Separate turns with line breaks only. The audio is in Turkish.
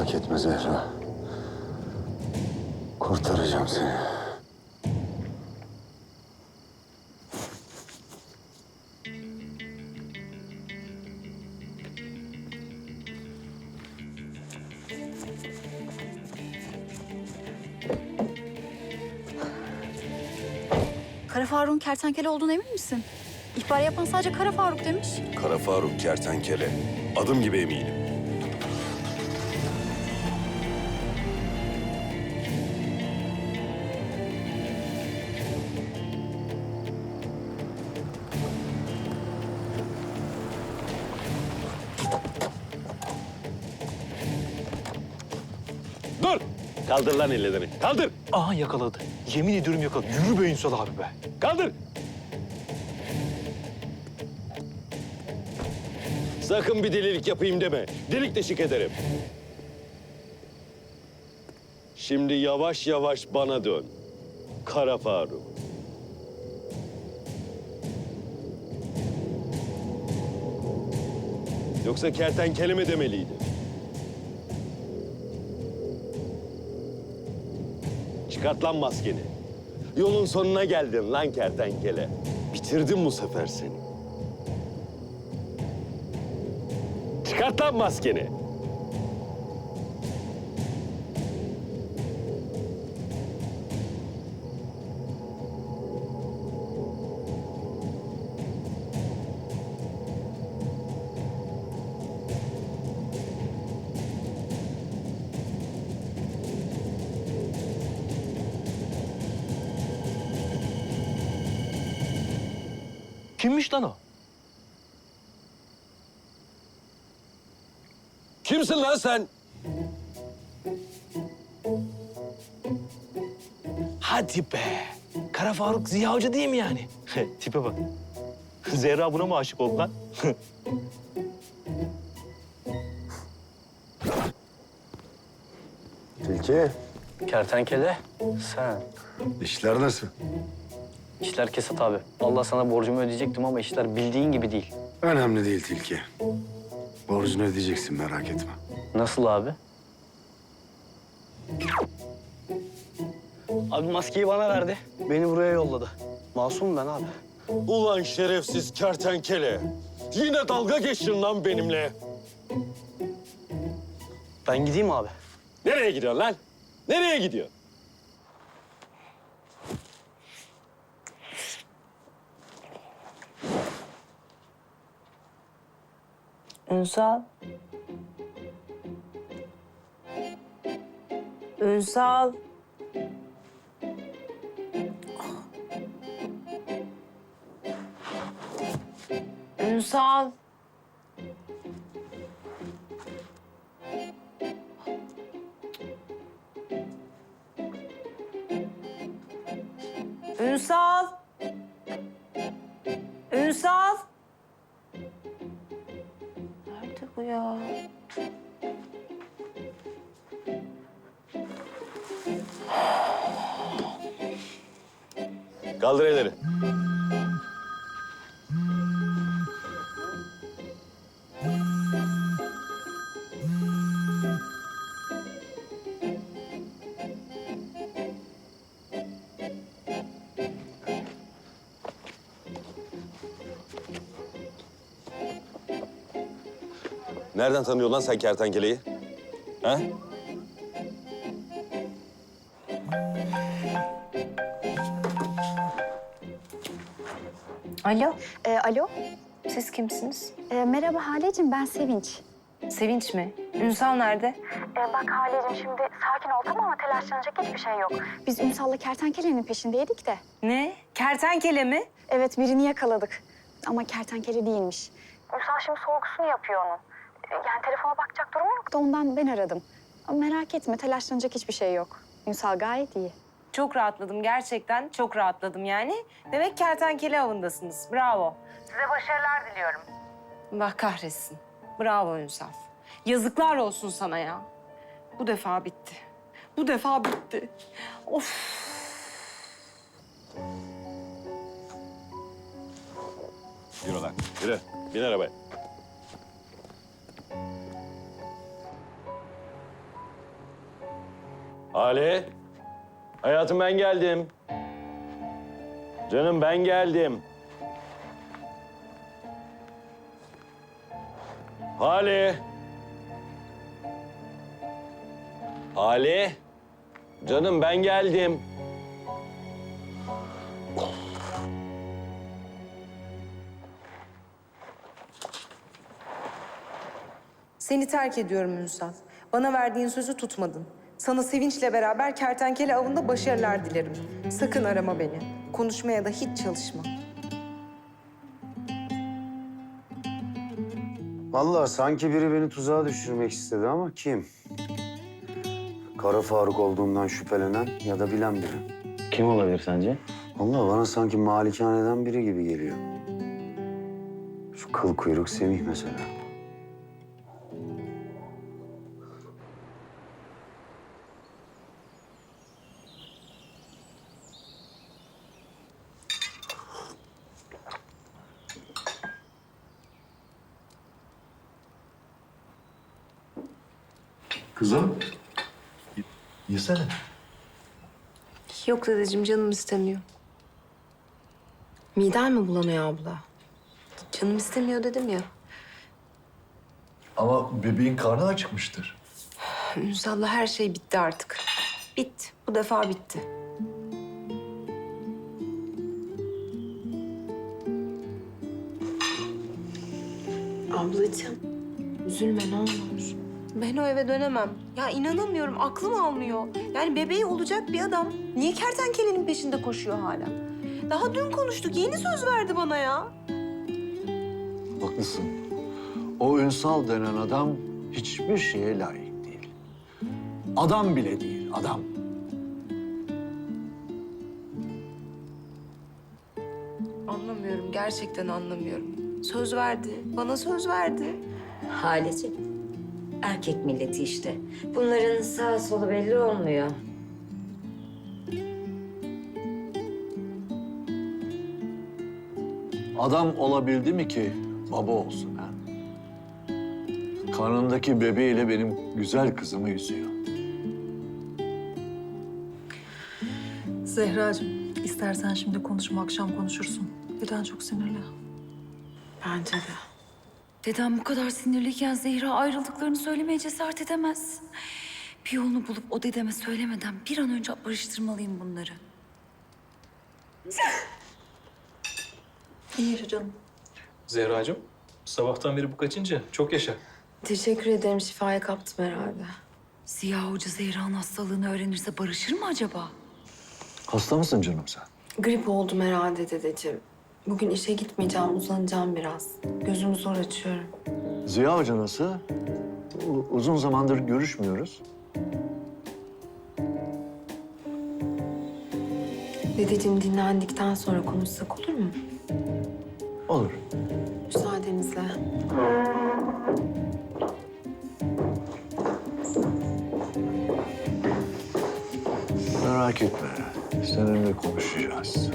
Merak etme Zehra. Kurtaracağım seni.
Kara Faruk'un kertenkele olduğuna emin misin? İhbar yapan sadece Kara Faruk demiş.
Kara Faruk kertenkele. Adım gibi eminim. Dur! Kaldır lan ellerini. Kaldır!
Aha yakaladı. Yemin ediyorum yakaladı. Yürü be Ünsal abi be.
Kaldır! Sakın bir delilik yapayım deme. Delik deşik ederim. Şimdi yavaş yavaş bana dön. Kara Faruk. Yoksa kertenkele mi demeliydi? Çıkart lan maskeni. Yolun sonuna geldin lan kertenkele. Bitirdim bu sefer seni. Çıkart lan maskeni.
Kimmiş lan o?
Kimsin lan sen?
Hadi be. Kara Faruk Ziya Hoca değil mi yani? Tipe bak. Zehra buna mı aşık oldu lan?
Tilki,
Kertenkele sen.
işler nasıl?
İşler kesat abi. Allah sana borcumu ödeyecektim ama işler bildiğin gibi değil.
Önemli değil Tilki. Borcunu ödeyeceksin merak etme.
Nasıl abi? Abi maskeyi bana verdi. Beni buraya yolladı. Masum ben abi.
Ulan şerefsiz kertenkele. Yine dalga geçtin lan benimle.
Ben gideyim abi.
Nereye gidiyorsun lan? Nereye gidiyorsun?
Ünsal. Ünsal. Ünsal. Ünsal. Bu?
Kaldır elleri. Nereden tanıyorsun lan sen kertenkeleyi? Ha?
Alo,
Ee, alo.
siz kimsiniz?
Ee, merhaba Haleciğim ben Sevinç.
Sevinç mi? Ünsal nerede?
Ee, bak Haleciğim şimdi sakin ol tamam mı? Telaşlanacak hiçbir şey yok. Biz Ünsal'la kertenkelenin peşindeydik de.
Ne? Kertenkele mi?
Evet birini yakaladık. Ama kertenkele değilmiş. Ünsal şimdi sorgusunu yapıyor onun. Yani telefona bakacak durumu yok da ondan ben aradım. Ama merak etme telaşlanacak hiçbir şey yok. Ünsal gayet iyi.
Çok rahatladım gerçekten. Çok rahatladım yani. Demek kertenkele avındasınız. Bravo. Size başarılar diliyorum. Allah kahretsin. Bravo Ünsal. Yazıklar olsun sana ya. Bu defa bitti. Bu defa bitti. Of.
Yürü lan. Yürü. Bin arabaya. Ali. Hayatım ben geldim. Canım ben geldim. Ali. Ali. Canım ben geldim.
Seni terk ediyorum Ünsal. Bana verdiğin sözü tutmadın. Sana sevinçle beraber kertenkele avında başarılar dilerim. Sakın arama beni. Konuşmaya da hiç çalışma.
Vallahi sanki biri beni tuzağa düşürmek istedi ama kim? Kara Faruk olduğundan şüphelenen ya da bilen biri.
Kim olabilir sence?
Vallahi bana sanki malikaneden biri gibi geliyor. Şu kıl kuyruk Semih mesela.
Kızım. Yesene.
Yok dedeciğim canım istemiyor. Miden mi bulanıyor abla? Canım istemiyor dedim ya.
Ama bebeğin karnı acıkmıştır.
Ünsal'la her şey bitti artık. Bitti. Bu defa bitti. Ablacığım, üzülme ne olur.
Ben o eve dönemem. Ya inanamıyorum, aklım almıyor. Yani bebeği olacak bir adam niye kertenkelenin peşinde koşuyor hala? Daha dün konuştuk, yeni söz verdi bana ya.
Haklısın. O Ünsal denen adam hiçbir şeye layık değil. Adam bile değil, adam.
Anlamıyorum, gerçekten anlamıyorum. Söz verdi, bana söz verdi.
Halicim. Erkek milleti işte. Bunların sağ solu belli olmuyor.
Adam olabildi mi ki baba olsun ha? Karnındaki bebeğiyle benim güzel kızımı yüzüyor.
Zehracığım, istersen şimdi konuşma, akşam konuşursun. Birden çok sinirli.
Bence de.
Dedem bu kadar sinirliyken Zehra ayrıldıklarını söylemeye cesaret edemez. Bir yolunu bulup o dedeme söylemeden bir an önce barıştırmalıyım bunları.
İyi yaşa canım.
Zehracığım, sabahtan beri bu kaçıncı? Çok yaşa.
Teşekkür ederim, şifaya kaptım herhalde.
Ziya Hoca Zehra'nın hastalığını öğrenirse barışır mı acaba?
Hasta mısın canım sen?
Grip oldum herhalde dedeciğim. Bugün işe gitmeyeceğim, uzanacağım biraz. Gözümü zor açıyorum.
Ziya Hoca nasıl? U- uzun zamandır görüşmüyoruz.
Dedeciğim dinlendikten sonra konuşsak olur mu?
Olur.
Müsaadenizle.
Merak etme. Seninle konuşacağız.